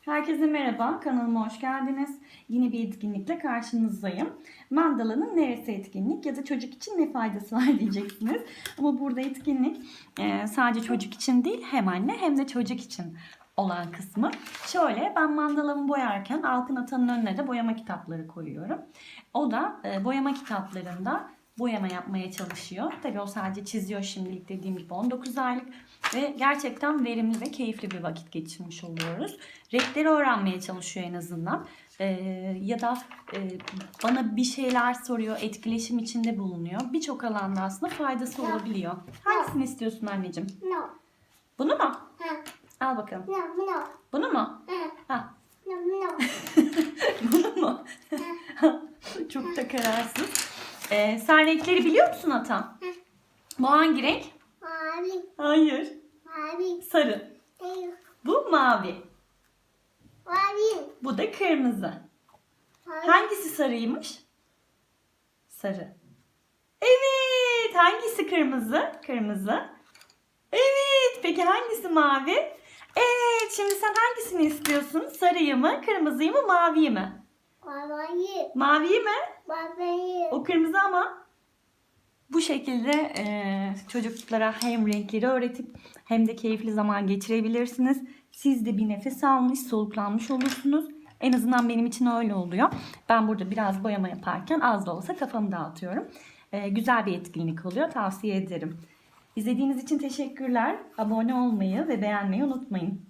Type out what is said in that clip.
Herkese merhaba, kanalıma hoş geldiniz. Yine bir etkinlikle karşınızdayım. Mandala'nın neresi etkinlik ya da çocuk için ne faydası var diyeceksiniz. Ama burada etkinlik e, sadece çocuk için değil hem anne hem de çocuk için olan kısmı. Şöyle ben mandalamı boyarken Alkın Atan'ın önüne de boyama kitapları koyuyorum. O da e, boyama kitaplarında boyama yapmaya çalışıyor. Tabii o sadece çiziyor şimdilik dediğim gibi 19 aylık ve gerçekten verimli ve keyifli bir vakit geçirmiş oluyoruz. Renkleri öğrenmeye çalışıyor en azından. Ee, ya da e, bana bir şeyler soruyor, etkileşim içinde bulunuyor. Birçok alanda aslında faydası olabiliyor. Hangisini istiyorsun anneciğim? No. Bunu mu? Ha. Al bakalım. No, no. Bunu mu? Ha. Ha. No, no. Bunu mu? Çok da kararsız. Ee, sen renkleri biliyor musun Atan? Bu hangi renk? Mavi. Hayır. Mavi. Sarı. Değil. Bu mavi. Mavi. Bu da kırmızı. Mavi. Hangisi sarıymış? Sarı. Evet. Hangisi kırmızı? Kırmızı. Evet. Peki hangisi mavi? Evet. Şimdi sen hangisini istiyorsun? Sarıyı mı? Kırmızıyı mı? Maviyi mi? Mavi. Maviyi mi? Mavi. O kırmızı ama bu şekilde e, çocuklara hem renkleri öğretip hem de keyifli zaman geçirebilirsiniz. Siz de bir nefes almış, soluklanmış olursunuz. En azından benim için öyle oluyor. Ben burada biraz boyama yaparken az da olsa kafamı dağıtıyorum. E, güzel bir etkinlik oluyor. Tavsiye ederim. İzlediğiniz için teşekkürler. Abone olmayı ve beğenmeyi unutmayın.